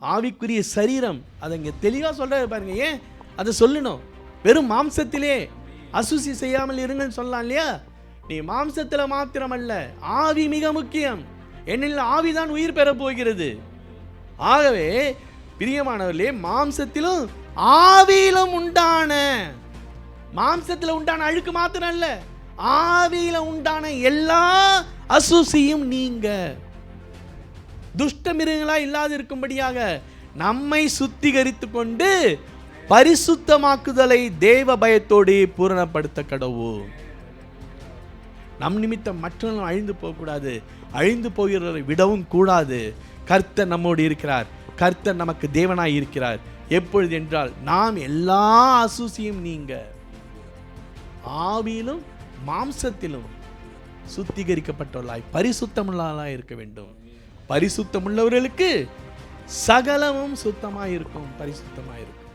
ஆவிக்குரிய சரீரம். அதை இங்கே தெளிவாக சொல்கிறாரு பாருங்க. ஏன்? அதை சொல்லணும். வெறும் மாம்சத்திலே அசுசி செய்யாமல் இருங்கன்னு சொல்லலாம் இல்லையா? நீ மாம்சத்தில் மாத்திரமல்ல ஆவி மிக முக்கியம். என்னில் ஆவிதான் உயிர் பெற போகிறது. ஆகவே பிரியமானவர்களே மாம்சத்திலும் ஆவியிலும் உண்டான மாம்சத்தில் உண்டான அழுக்கு மாத்திரம் அல்ல ஆவியில உண்டான எல்லா அசுசியும் நீங்கள் துஷ்ட மிருகங்களாக இல்லாது இருக்கும்படியாக நம்மை சுத்திகரித்து கொண்டு பரிசுத்தமாக்குதலை தேவ பயத்தோடு பூரணப்படுத்த கடவு நம் நிமித்தம் மற்றவர்களும் அழிந்து போகக்கூடாது. அழிந்து போகிறவரை விடவும் கூடாது. கர்த்தர் நம்மோடு இருக்கிறார். கர்த்தர் நமக்கு தேவனாய் இருக்கிறார். எப்பொழுது என்றால் நாம் எல்லா அசூசியும் நீங்க. ஆவியிலும் மாம்சத்திலும் சுத்திகரிக்கப்பட்டவர்களாய் பரிசுத்தமுள்ளவர்களாய் இருக்க வேண்டும். பரிசுத்தம் உள்ளவர்களுக்கு சகலமும் சுத்தமாக இருக்கும் பரிசுத்தமாக இருக்கும்